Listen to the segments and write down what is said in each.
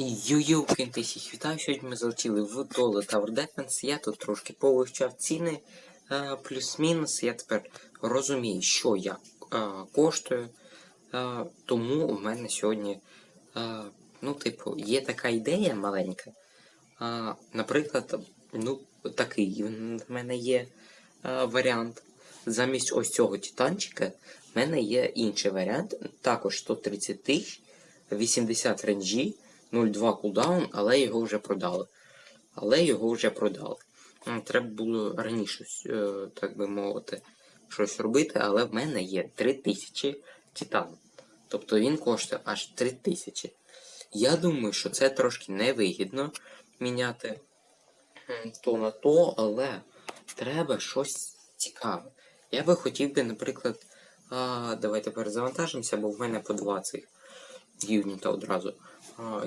Йо-йо, всіх вітаю. Сьогодні ми залетіли в Dollar Tower Defense. Я тут трошки повивчав ціни, е, плюс-мінус. Я тепер розумію, що я е, коштую. Е, тому у мене сьогодні, е, ну, типу, є така ідея маленька. Е, наприклад, ну, такий в мене є е, варіант. Замість ось цього титанчика в мене є інший варіант. Також 130 тисяч, 80 ренджі. 0,2 кулдаун, але його вже продали. Але його вже продали. Треба було раніше, е, так би мовити, щось робити, але в мене є 3000 титан. Тобто він коштує аж 3000. Я думаю, що це трошки невигідно міняти то на то, але треба щось цікаве. Я би хотів би, наприклад, а, давайте перезавантажимося, бо в мене по 20 юніта одразу.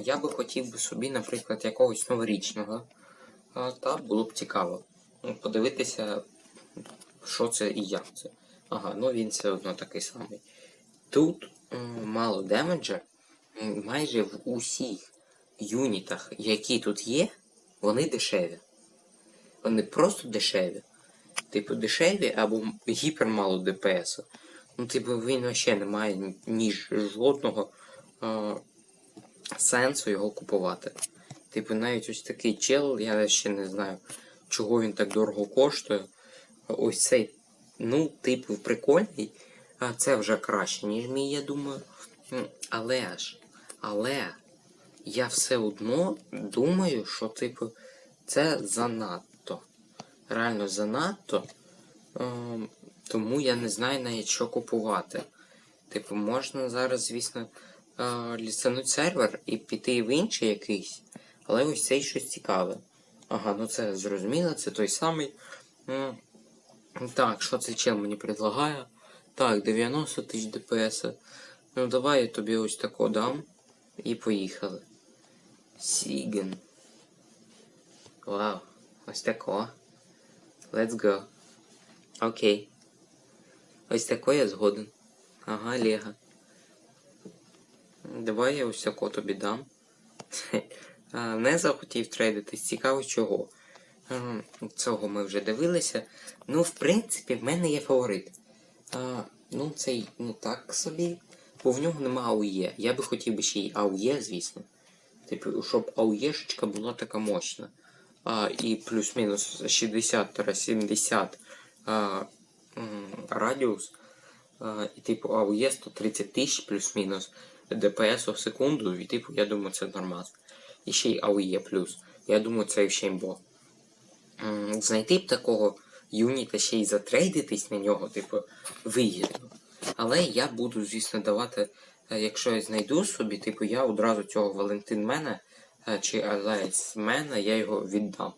Я би хотів би собі, наприклад, якогось новорічного. Та було б цікаво. Ну, Подивитися, що це і як це. Ага, ну він все одно такий самий. Тут мало демеджа. Майже в усіх юнітах, які тут є, вони дешеві. Вони просто дешеві. Типу, дешеві або гіпермало ДПС. Ну, типу, він вообще не має ніж жодного. Сенсу його купувати. Типу, навіть ось такий чел, я ще не знаю, чого він так дорого коштує. Ось цей, ну, типу, прикольний, а це вже краще, ніж мій, я думаю. Але ж, але я все одно думаю, що, типу, це занадто. Реально занадто. Ем, тому я не знаю навіть, що купувати. Типу, можна зараз, звісно, ліценуть сервер і піти в інший якийсь, але ось цей щось цікаве. Ага, ну це зрозуміло, це той самий. Так, що цей чел мені предлагає? Так, 90 тисяч ДПС. Ну давай я тобі ось тако дам. І поїхали. Сіген. Вау, ось тако. Let's go. Окей. Ось тако я згоден. Ага, Лего. Давай я ось тако тобі дам. Не захотів трейдитись, цікаво чого. Цього ми вже дивилися. Ну, в принципі, в мене є фаворит. А, Ну, цей, ну так собі. Бо в нього нема АУЄ. Я би хотів би ще й АУЄ, звісно. Типу, щоб АУЄшечка була така мощна. А, і плюс-мінус 60-70 а, радіус. А, і типу АУЄ 130 тисяч плюс-мінус ДПС в секунду, і типу, я думаю, це нормально. І ще й АУЄ плюс. Я думаю, це ще імбо. М, Знайти б такого юніта ще й затрейдитись на нього, типу, вигідно. Але я буду, звісно, давати, е, якщо я знайду собі, типу, я одразу цього Валентин мене чи Алайс мене, я його віддам.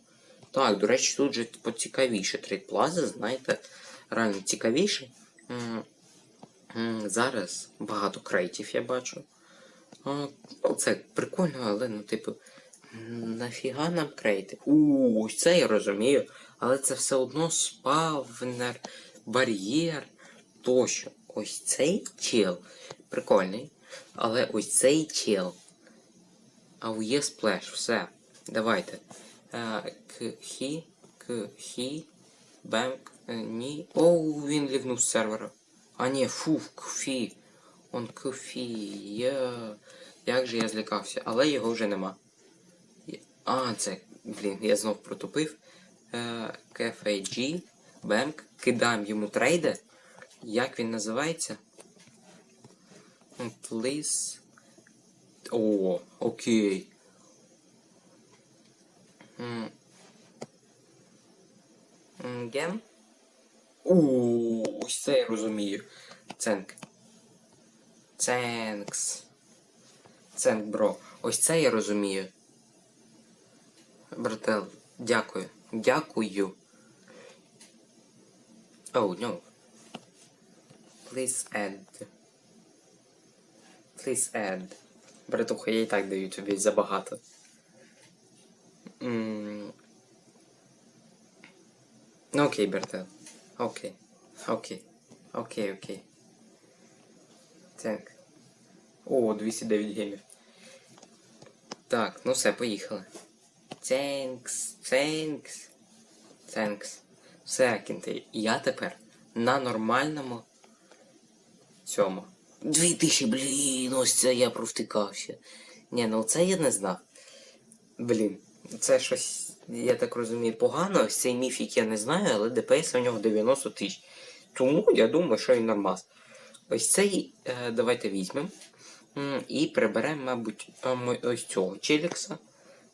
Так, до речі, тут же поцікавіше трейдплази, знаєте, реально цікавіше. Зараз багато крейтів я бачу. Ну, Це прикольно, але ну, типу, нафіга нам крейти? У, ось це я розумію, але це все одно спавнер, бар'єр тощо. Ось цей чел прикольний, але ось цей чел. А у є сплеш, все. Давайте. Е, К-хі, к-хі, бемк, е, ні. Оу, він лівнув з сервера. А ні, фу, кфі. Он кфі. Я... Як же я злякався, але його вже нема. А, це, блін, я знов протупив. Е, KFAG, бемк, кидаємо йому трейди. Як він називається? Please. О, окей. М. М, Ген? О, ось це я розумію. Ценк. Ценкс. Ценк, бро. Ось це я розумію. Брател, дякую. Дякую. Oh, no. Please add. Please add. Братуха, я і так даю тобі забагато. М. Ну окей, Бертел. Окей. Окей. Окей, окей. Так. О, 209 геймів. Так, ну все, поїхали. Thanks, thanks, thanks. Все, кінти, я тепер на нормальному цьому. Дві тисячі, блін, ось це я провтикався. Ні, ну це я не знав. Блін, це щось, я так розумію, погано. Ось цей міфік я не знаю, але ДПС у нього 90 тисяч. Тому я думаю, що він нормас. Ось цей е, давайте візьмемо. І приберемо, мабуть, е, ось цього челікса.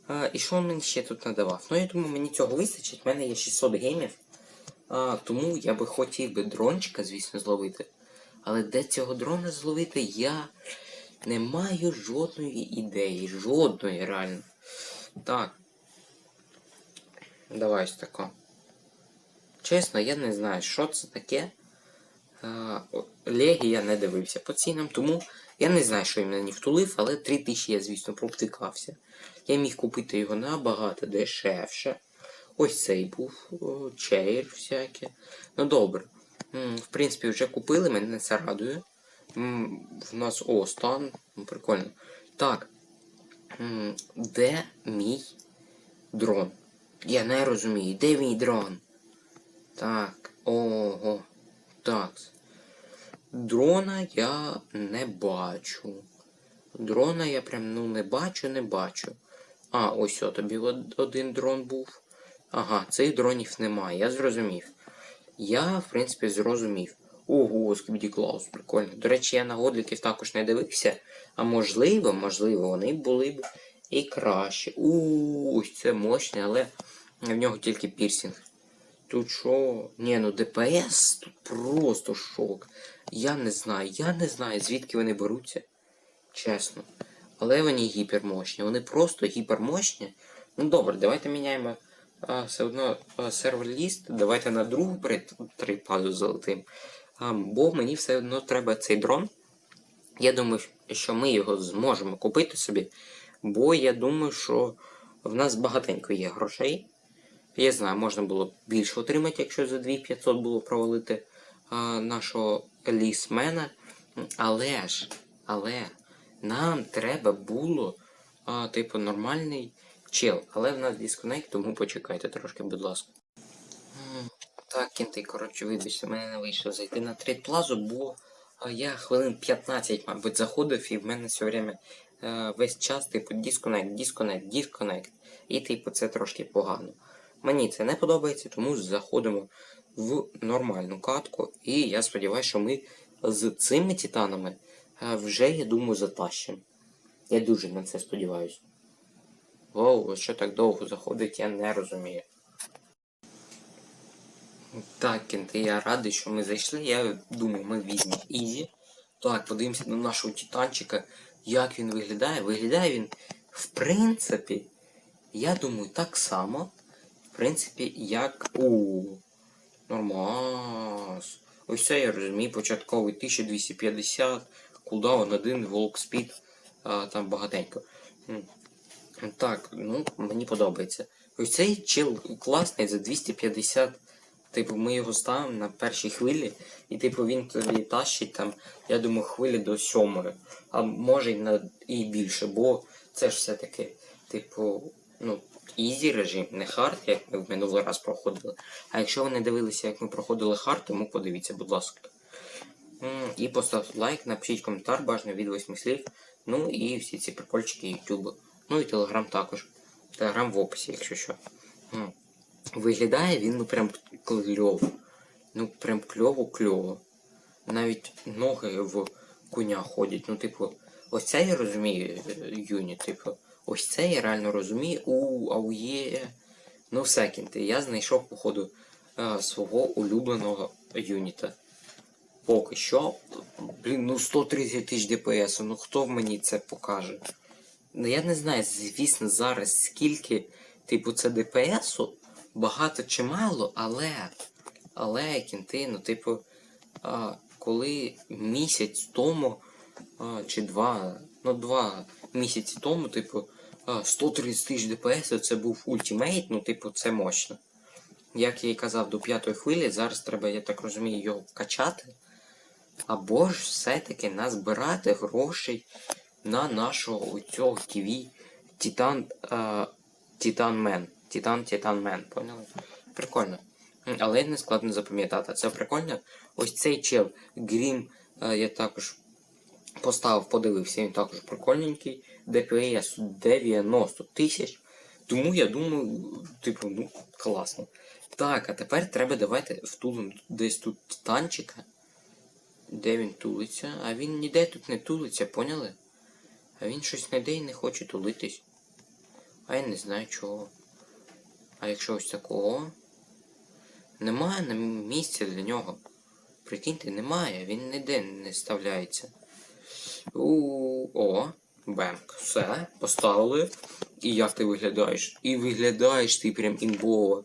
Е, І що він мені ще тут надавав? Ну, я думаю, мені цього вистачить. У мене є 600 геймів. Тому я би хотів би дрончика, звісно, зловити. Але де цього дрона зловити, я не маю жодної ідеї. Жодної реально. Так. Давай ось тако. Чесно, я не знаю, що це таке. Легі я не дивився по цінам, тому я не знаю, що він мені втулив, але 3000 я, звісно, провтикався. Я міг купити його набагато дешевше. Ось цей був о, чейр всяке. Ну добре. В принципі, вже купили, мене це радує. В нас о, стан. Ну, Прикольно. Так. Де мій дрон? Я не розумію, де мій дрон? Так, ого. Так. Дрона я не бачу. Дрона я прям ну не бачу, не бачу. А, ось о, тобі один дрон був. Ага, цих дронів немає, я зрозумів. Я, в принципі, зрозумів. Ого, Скібді Клаус, прикольно. До речі, я на годліків також не дивився. А можливо, можливо, вони були б і краще. У, ось це мощне, але в нього тільки пірсінг. Тут що? Ні, ну ДПС тут просто шок. Я не знаю, я не знаю, звідки вони беруться. Чесно. Але вони гіпермощні. Вони просто гіпермощні. Ну добре, давайте міняємо а, все одно сервер ліст. Давайте на другу трипаду залетим. А, бо мені все одно треба цей дрон. Я думаю, що ми його зможемо купити собі. Бо я думаю, що в нас багатенько є грошей. Я знаю, можна було більше отримати, якщо за 2500 було провалити а, нашого лісмена. Але ж, але нам треба було, а, типу, нормальний чел. Але в нас дисконект, тому почекайте трошки, будь ласка. Так, кінти, коротше, вибачте, мене не вийшло зайти на трейд плазу, бо я хвилин 15, мабуть, заходив, і в мене все время е, весь час, типу, дисконект, дисконект, дисконект. І, типу, це трошки погано. Мені це не подобається, тому заходимо в нормальну катку. І я сподіваюся, що ми з цими титанами е, вже, я думаю, затащимо. Я дуже на це сподіваюся. Воу, що так довго заходить, я не розумію. Так, кінти, я радий, що ми зайшли. Я думаю, ми візьмемо Ізі. Так, подивимося на нашого титанчика, як він виглядає. Виглядає він, в принципі, я думаю, так само. В принципі, як у Нормас. Ось це я розумію. Початковий 1250, кулдаун 1, волк спід, там багатенько. Так, ну, мені подобається. Ось цей чел класний за 250. Типу, ми його ставимо на першій хвилі, і типу він тобі тащить там, я думаю, хвилі до сьомої. А може і більше, бо це ж все-таки, типу, ну, ізі режим, не хард, як ми в минулий раз проходили. А якщо ви не дивилися, як ми проходили хард, тому подивіться, будь ласка. І поставте лайк, напишіть коментар, бажано від восьми слів. Ну і всі ці прикольчики Ютубу. Ну і Телеграм також. Телеграм в описі, якщо що. Виглядає він ну прям кльово. Ну прям кльово-кльово. Навіть ноги в коня ходять. Ну, типу, ось це я розумію, е, Юні, типу, ось це я реально розумію. У, аує. Ну, все, кінти. Я знайшов, походу, е, свого улюбленого юніта. Поки що. Блін, ну 130 тисяч ДПС, ну хто мені це покаже? Ну я не знаю, звісно, зараз скільки, типу, це ДПСу, багато чи мало, але. Але кінти, ну, типу, а, коли місяць тому, а, чи два, ну два місяці тому, типу, а, 130 тисяч ДПС, це був ультимейт, ну, типу, це мощно. Як я і казав, до п'ятої хвилі, зараз треба, я так розумію, його качати. Або ж все-таки назбирати грошей на нашого цього ТВ Титан. Е, Титан Мен. Титан Титан Мен, поняли? Прикольно. Але не складно запам'ятати. Це прикольно. Ось цей чел Грім е, я також поставив, подивився, він також прикольненький. ДПС 90 тисяч. Тому я думаю, типу, ну, класно. Так, а тепер треба давайте втулимо десь тут танчика. Де він тулиться? А він ніде тут не тулиться, поняли? А він щось не де і не хоче тулитись. А я не знаю чого. А якщо ось такого? Немає місця для нього. Прикиньте, немає, він ніде не ставляється. У, о, бемк. Все, поставили. І як ти виглядаєш? І виглядаєш ти прям імбово.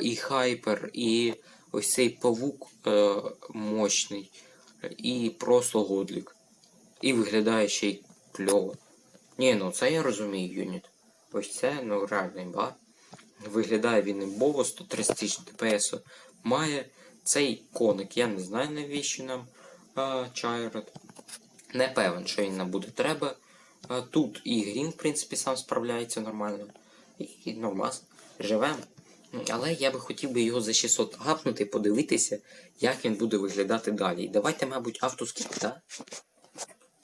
І хайпер, і ось цей павук е, мощний, і просто годлік. І виглядає ще й кльово. Ні, ну це я розумію, юніт. Ось це, ну реально імба. Виглядає він імбово, 130 тисяч ДПС має цей коник. Я не знаю навіщо нам а, Чайрот. Не певен, що він нам буде треба. Тут і Грім, в принципі, сам справляється нормально. І, і нормас. Живемо. Але я би хотів би його за 600 гапнути, подивитися, як він буде виглядати далі. Давайте, мабуть, автоскіп, так?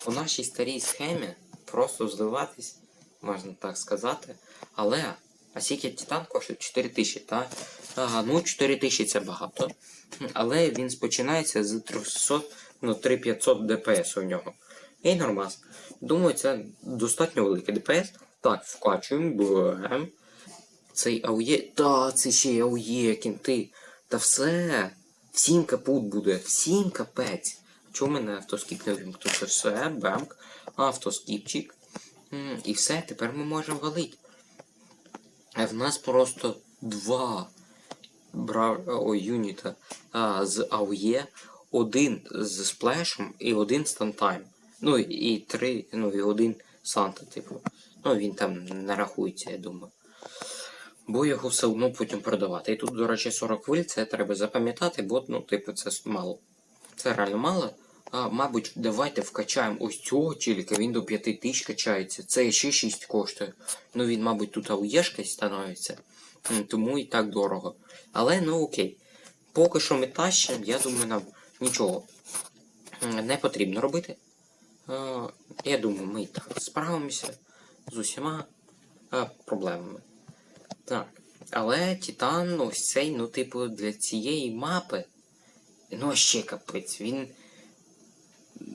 У нашій старій схемі просто зливатись, можна так сказати. Але а скільки Титан коштує 4 тисячі, так? Ага, ну 4 тисячі це багато. Але він спочинається з 300, ну 3500 ДПС у нього. І нормас. Думаю, це достатньо великий ДПС. Так, вкачуємо, бем. Цей аує. Та, це ще й аує, кінти. Та все. Всім капут буде, всім капець. Чому мене автоскіп не вимкнути? Все, бемк, автоскіпчик. І все, тепер ми можемо валити. А в нас просто два бра... Ой, юніта а, з АУЄ, один з сплешем і один з тантайм. Ну і три, ну і один Санта, типу. Ну він там не рахується, я думаю. Бо його все одно потім продавати. І тут, до речі, 40 хвиль, це треба запам'ятати, бо, ну, типу, це мало. Це реально мало. А, мабуть, давайте вкачаємо ось цього челіка, він до 5 тисяч качається. Це ще 6 коштує. Ну він, мабуть, тут ауєшка становиться. Тому і так дорого. Але ну окей. Поки що ми тащимо, я думаю, нам нічого не потрібно робити. Е, Я думаю, ми і так справимося з усіма е, проблемами. Так. Але Титан, ось цей, ну, типу, для цієї мапи. Ну, ще капець, він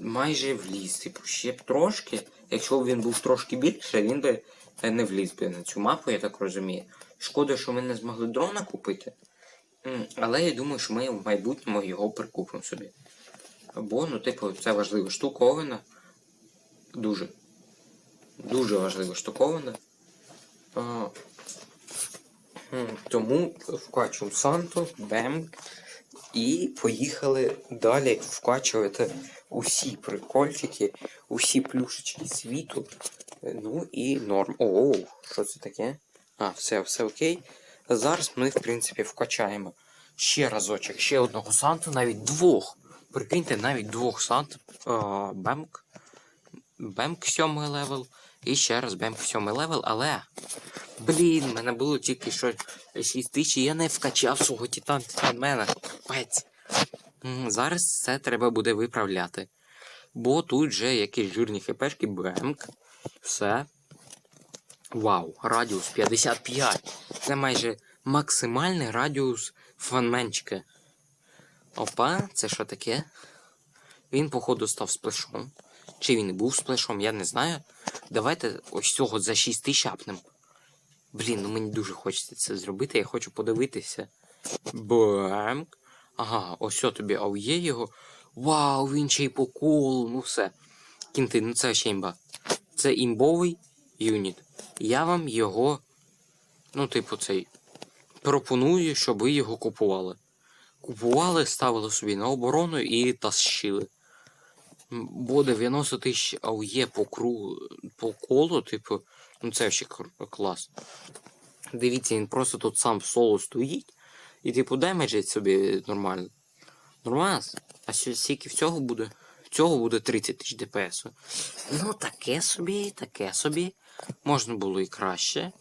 майже вліз. Типу, ще б трошки. Якщо б він був трошки більше, він би е, не вліз би на цю мапу, я так розумію. Шкода, що ми не змогли дрона купити. Але я думаю, що ми в майбутньому його прикупимо собі. Бо, ну, типу, це важлива штуковина. Дуже. Дуже важлива штуковина. А, тому вкачуємо Санту, Бемк. І поїхали далі вкачувати усі прикольчики, усі плюшечки світу. Ну і норм. О, що це таке? А, все, все окей. Зараз ми, в принципі, вкачаємо ще разочок, ще одного санту, навіть двох. Прикиньте, навіть двох сант. Бемк. Бемк сьомий левел. І ще раз бемк сьомий левел, але. Блін, мене було тільки що 6 тисяч, я не вкачав свого титан титанмена. Капець. Зараз це треба буде виправляти. Бо тут же якісь жирні хпшки, бемк. Все. Вау, радіус 55. Це майже максимальний радіус фанменчика. Опа, це що таке? Він, походу, став сплешом. Чи він і був сплешом, я не знаю. Давайте ось цього за 6 тисяч апнем. Блін, ну мені дуже хочеться це зробити, я хочу подивитися. Бемк. Ага, ось о тобі аує його. Вау, він ще й по колу, ну все. Кінти, ну це ще імба. Це імбовий юніт. Я вам його, ну, типу, цей, пропоную, щоб ви його купували. Купували, ставили собі на оборону і тащили. Бо 90 тисяч аує по кругу, по колу, типу, ну це ще клас. Дивіться, він просто тут сам соло стоїть і, типу, демеджить собі нормально. Нормально. А скільки всього буде? Всього буде 30 тисяч ДПС. Ну, таке собі, таке собі. Можна було і краще,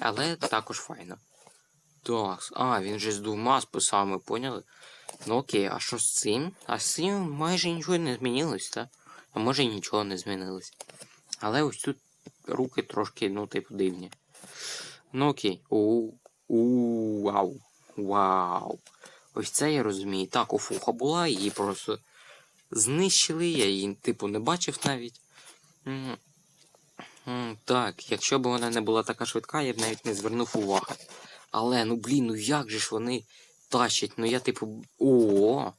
але також файно. Так, а, він же з двома списами, поняли? Ну окей, а що з цим? А з цим майже нічого не змінилось, так? А може і нічого не змінилось. Але ось тут руки трошки, ну, типу, дивні. Ну окей. У, у, вау. Вау. Ось це я розумію. Так, офуха була, її просто знищили, я її, типу, не бачив навіть. Так, якщо б вона не була така швидка, я б навіть не звернув уваги. Але, ну блін, ну як же ж вони тащать? Ну я, типу, о,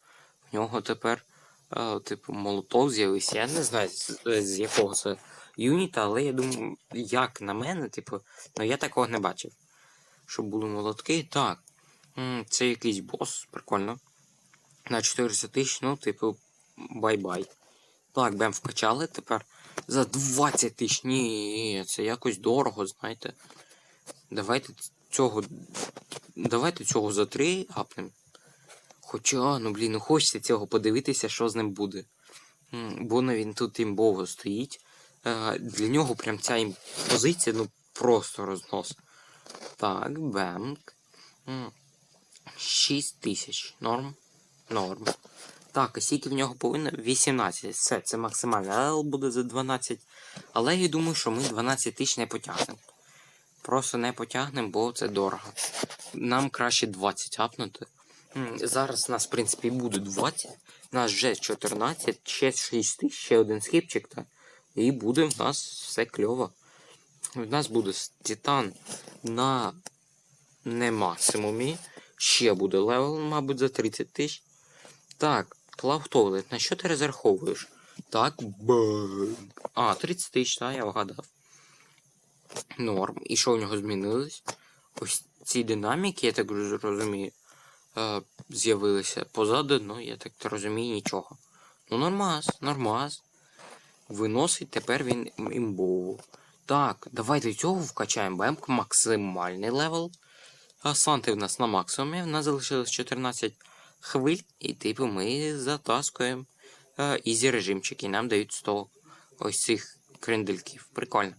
в нього тепер, е, типу, молоток з'явився. Я не знаю, з, з якого це юніта, але я думаю, як на мене, типу, ну я такого не бачив. Щоб були молотки. Так. Це якийсь бос, прикольно. На 400 тисяч, ну, типу, бай-бай. Так, бем вкачали тепер. За 20 тисяч. Ні, це якось дорого, знаєте. Давайте цього. Давайте цього за 3 апнем. Хоча, ну блін, ну хочеться цього подивитися, що з ним буде. М, Бо ну, він тут імбово стоїть. Е, Для нього прям ця позиція, ну просто рознос. Так, бемк. 6 тисяч. Норм. Норм. Так, скільки в нього повинно? 18. Все, це максимально. Л буде за 12. Але я думаю, що ми 12 тисяч не потягнемо. Просто не потягнемо, бо це дорого. Нам краще 20 апнути. Зараз нас, в принципі, буде 20. Нас вже 14, ще 6 тисяч, ще один скіпчик. Та, і буде в нас все кльово. У нас буде титан на не максимумі. Ще буде левел, мабуть, за 30 тисяч. Так, Клаутовлет, на що ти розраховуєш? Так, бам. А, 30 тисяч, так, я вгадав. Норм. І що в нього змінилось? Ось ці динаміки, я так розумію, е, з'явилися позаду, ну, я так розумію, нічого. Ну, нормас, нормас. Виносить тепер він імбову. Так, давайте цього вкачаємо. БМК максимальний левел. А Санти в нас на максимумі. В нас залишилось 14 хвиль, і типу ми затаскуємо е, ізі режимчик, і нам дають 100 ось цих крендельків. Прикольно.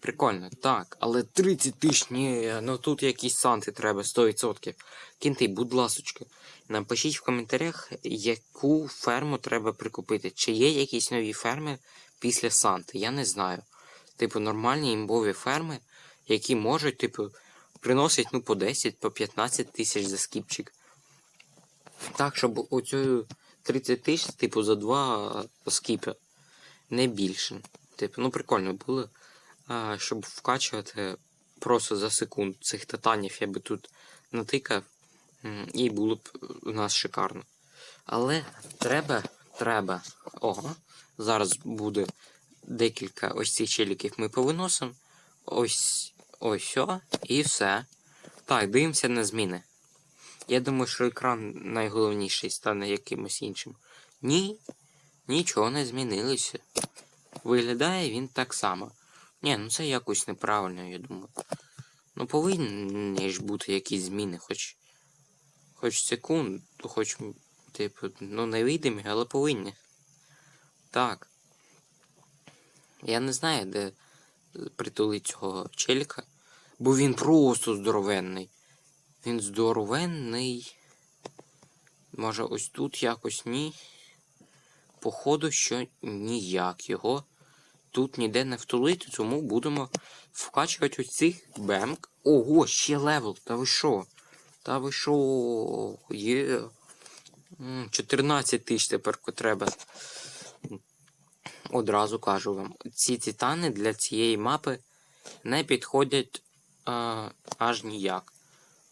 Прикольно, так, але 30 тисяч, ні, ну тут якісь санти треба 100%. Кінти, будь ласочка, напишіть в коментарях, яку ферму треба прикупити. Чи є якісь нові ферми після Санти? Я не знаю. Типу, нормальні імбові ферми, які можуть, типу, приносять ну, по 10, по 15 тисяч за скіпчик. Так, щоб оцю 30 тисяч, типу, за два скіпи. Не більше. Типу, ну прикольно було. Щоб вкачувати просто за секунд цих титанів, я би тут натикав, і було б у нас шикарно. Але треба, треба. Ого, зараз буде декілька ось цих челіків ми повиносимо. Ось ось о, і все. Так, дивимося на зміни. Я думаю, що екран найголовніший стане якимось іншим. Ні, нічого не змінилося. Виглядає він так само. Ні, ну це якось неправильно, я думаю. Ну повинні ж бути якісь зміни, хоч. Хоч секунд, хоч, типу, ну невидимі, але повинні. Так. Я не знаю, де притулить цього челіка, бо він просто здоровенний. Він здоровенний. Може ось тут якось ні. Походу, що ніяк його тут ніде не втулити, тому будемо вкачувати ось цих бемк. Ого, ще левел, та ви що? Та ви що? Є. 14 тисяч тепер треба. Одразу кажу вам. Ці титани для цієї мапи не підходять а, аж ніяк.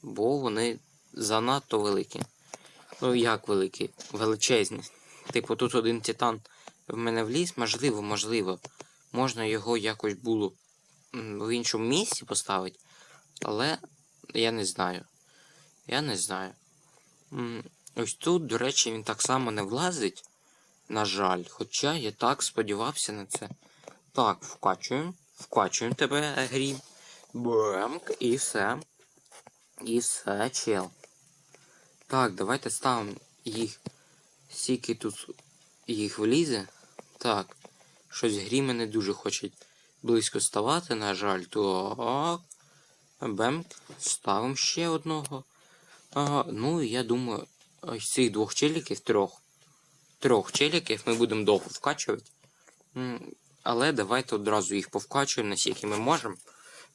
Бо вони занадто великі. Ну як великі? Величезні. Типу, тут один титан в мене вліз, можливо, можливо. Можна його якось було в іншому місці поставити. Але я не знаю. Я не знаю. Ось тут, до речі, він так само не влазить. На жаль. Хоча я так сподівався на це. Так, вкачуємо. Вкачуємо тебе, грім. Бемк, і все. І все, чел. Так, давайте ставимо їх. Скільки тут їх влізе. Так. Щось гріми не дуже хочуть близько ставати, на жаль, так. Бемк, ставимо ще одного. А, ну і я думаю, ось цих двох челіків, трьох. Трьох челіків ми будемо довго вкачувати. Але давайте одразу їх повкачуємо, наскільки ми можемо,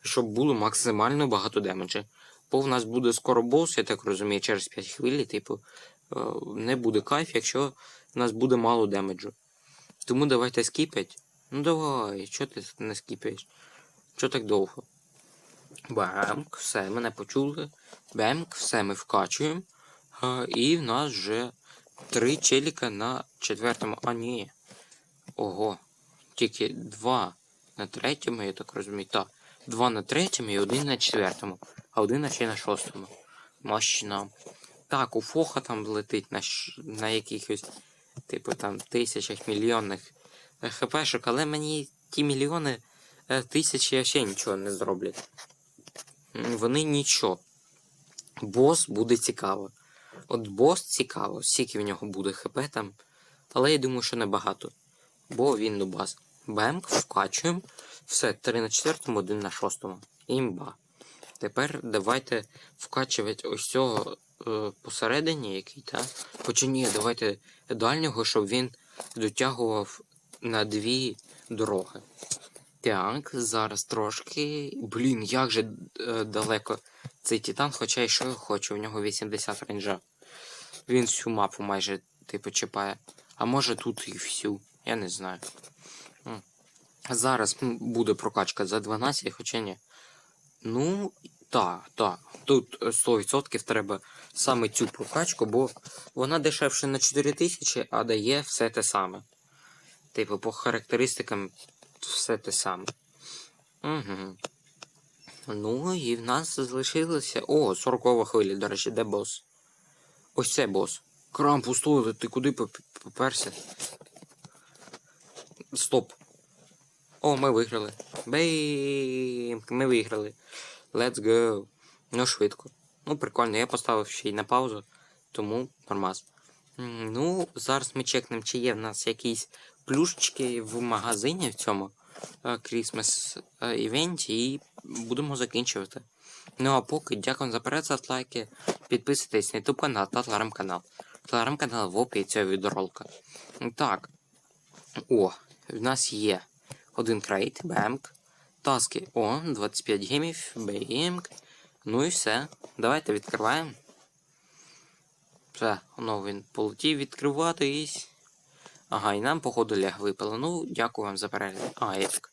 щоб було максимально багато демеджа. Бо в нас буде скоро бос, я так розумію, через 5 хвиль, типу, е, не буде кайф, якщо в нас буде мало демеджу. Тому давайте скіпать. Ну давай, що ти не скіпаєш? Чо так довго? Бемк, все, мене почули. Бемк, все ми вкачуємо. А, і в нас вже три челіка на четвертому. А ні. Ого. Тільки два на третьому, я так розумію. Так. Два на третьому і один на четвертому. А один ще на шостому. Мощно. Так, у Фоха там летить на, ш... на якихось, типу там тисячах мільйонних е, хпшок, але мені ті мільйони е, тисячі ще нічого не зроблять. Вони нічого. Бос буде цікаво. От бос цікаво, скільки в нього буде хп там. Але я думаю, що небагато. Бо він нубас. Бемк, вкачуємо. Все, 3 на 4, 1 на 6. Імба. Тепер давайте вкачувати ось цього посередині, який, та? Хоча ні, давайте дальнього, щоб він дотягував на дві дороги. Так, зараз трошки. Блін, як же е, далеко цей титан, хоча і що я хочу, у нього 80 рейнджа. Він всю мапу майже типу чіпає. А може тут і всю, я не знаю. Зараз буде прокачка за 12, хоча ні. Ну, так, так. Тут е, 100% треба саме цю прокачку, бо вона дешевше на 4000, а дає все те саме. Типу, по характеристикам все те саме. Угу. Ну, і в нас залишилося. О, 40 хвиля, до речі, де бос? Ось це бос. Крам пустує, ти куди поперся? Стоп. О, ми виграли. Бейм! Ми виграли. Let's go. Ну, швидко. Ну, прикольно, я поставив ще й на паузу, тому нормас. Ну, зараз ми чекнемо, чи є в нас якісь плюшечки в магазині в цьому е, Christmas івенті і будемо закінчувати. Ну а поки дякую за перегляд, лайки, підписуйтесь на YouTube канал та телеграм-канал. Телеграм-канал в описі цього відеоролика. Так. О, в нас є один крейт, бемк. Таски, о, 25 гемів, бемк. Ну і все. Давайте відкриваємо. Все, ну він полетів відкриватись. Ага, і нам, походу, ляг випало. Ну, дякую вам за перегляд. А, епік.